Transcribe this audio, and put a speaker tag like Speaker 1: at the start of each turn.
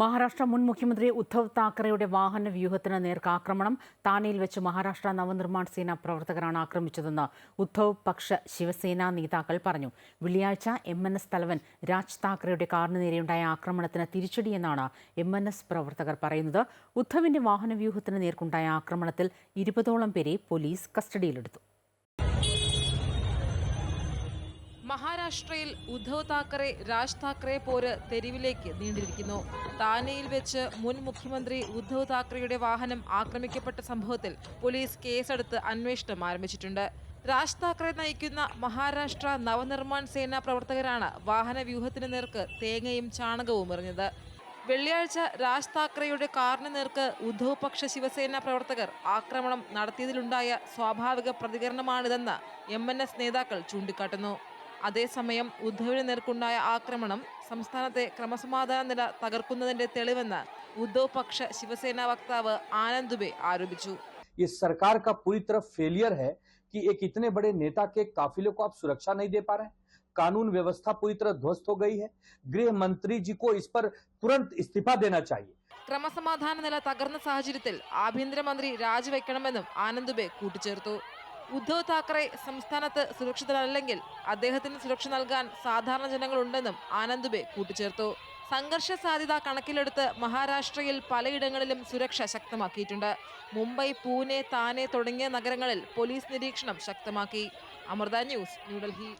Speaker 1: മഹാരാഷ്ട്ര മുൻ മുഖ്യമന്ത്രി ഉദ്ധവ് താക്കറെയുടെ വാഹന വ്യൂഹത്തിന് നേർക്ക് ആക്രമണം. താനെയിൽ വെച്ച് മഹാരാഷ്ട്ര നവനിർമ്മാൺ സേന പ്രവർത്തകരാണ് ആക്രമിച്ചതെന്ന് ഉദ്ധവ് പക്ഷ ശിവസേന നേതാക്കൾ പറഞ്ഞു. വെള്ളിയാഴ്ച എം എൻ എസ് തലവൻ രാജ് താക്കറെയുടെ കാറിന് നേരെയുണ്ടായ ആക്രമണത്തിന് തിരിച്ചടിയെന്നാണ് എം എൻ എസ് പ്രവർത്തകർ പറയുന്നത്. ഉദ്ധവിന്റെ വാഹന വ്യൂഹത്തിന് നേർക്കുണ്ടായ ആക്രമണത്തിൽ ഇരുപതോളം പേരെ പോലീസ് കസ്റ്റഡിയിലെടുത്തു.
Speaker 2: മഹാരാഷ്ട്രയിൽ ഉദ്ധവ് താക്കറെ രാജ് താക്കറെ പോര് തെരുവിലേക്ക് നീണ്ടിരിക്കുന്നു. താനെയിൽ വെച്ച് മുൻ മുഖ്യമന്ത്രി ഉദ്ധവ് താക്കറെയുടെ വാഹനം ആക്രമിക്കപ്പെട്ട സംഭവത്തിൽ പോലീസ് കേസെടുത്ത് അന്വേഷണം ആരംഭിച്ചിട്ടുണ്ട്. രാജ് താക്കറെ നയിക്കുന്ന മഹാരാഷ്ട്ര നവനിർമ്മാൺ സേന പ്രവർത്തകരാണ് വാഹന വ്യൂഹത്തിന് നേർക്ക് തേങ്ങയും ചാണകവും എറിഞ്ഞത്. വെള്ളിയാഴ്ച രാജ് താക്കറെയുടെ കാറിന് നേർക്ക് ഉദ്ധവ് പക്ഷ ശിവസേന പ്രവർത്തകർ ആക്രമണം നടത്തിയതിലുണ്ടായ സ്വാഭാവിക പ്രതികരണമാണിതെന്ന് എം എൻ എസ് നേതാക്കൾ ചൂണ്ടിക്കാട്ടുന്നു. അതേസമയം ഉദ്ധവിന് നേർക്കുണ്ടായ ആക്രമണം സംസ്ഥാനത്തെ ക്രമസമാധാന നില തകർക്കുന്നതിന്റെ തെളിവെന്ന് ഉദ്ധവ് പക്ഷ ശിവസേന വക്താവ് ആനന്ദ് ദുബെ ആരോപിച്ചു
Speaker 3: ये सरकार का पूरी तरह फेलियर है कि एक इतने बड़े नेता के काफिले को आप सुरक्षा नहीं दे पा रहे हैं कानून व्यवस्था पूरी तरह ध्वस्त हो गई है गृह मंत्री जी को इस पर तुरंत इस्तीफा देना चाहिए
Speaker 2: ക്രമസമാധാന നില തകർന്ന സാഹചര്യത്തിൽ ആഭ്യന്തരമന്ത്രി രാജിവെക്കണമെന്നും ആനന്ദ് ദുബെ കൂട്ടിച്ചേർത്തു ഉദ്ധവ് താക്കറെ സംസ്ഥാനത്ത് സുരക്ഷിതരല്ലെങ്കിൽ അദ്ദേഹത്തിന് സുരക്ഷ നൽകാൻ സാധാരണ ജനങ്ങളുണ്ടെന്നും ആനന്ദ് ദുബെ കൂട്ടിച്ചേർത്തു. സംഘർഷ സാധ്യത കണക്കിലെടുത്ത് മഹാരാഷ്ട്രയിൽ പലയിടങ്ങളിലും സുരക്ഷ ശക്തമാക്കിയിട്ടുണ്ട്. മുംബൈ പൂനെ താനെ തുടങ്ങിയ നഗരങ്ങളിൽ പോലീസ് നിരീക്ഷണം ശക്തമാക്കി. അമൃത ന്യൂസ് ന്യൂഡൽഹി.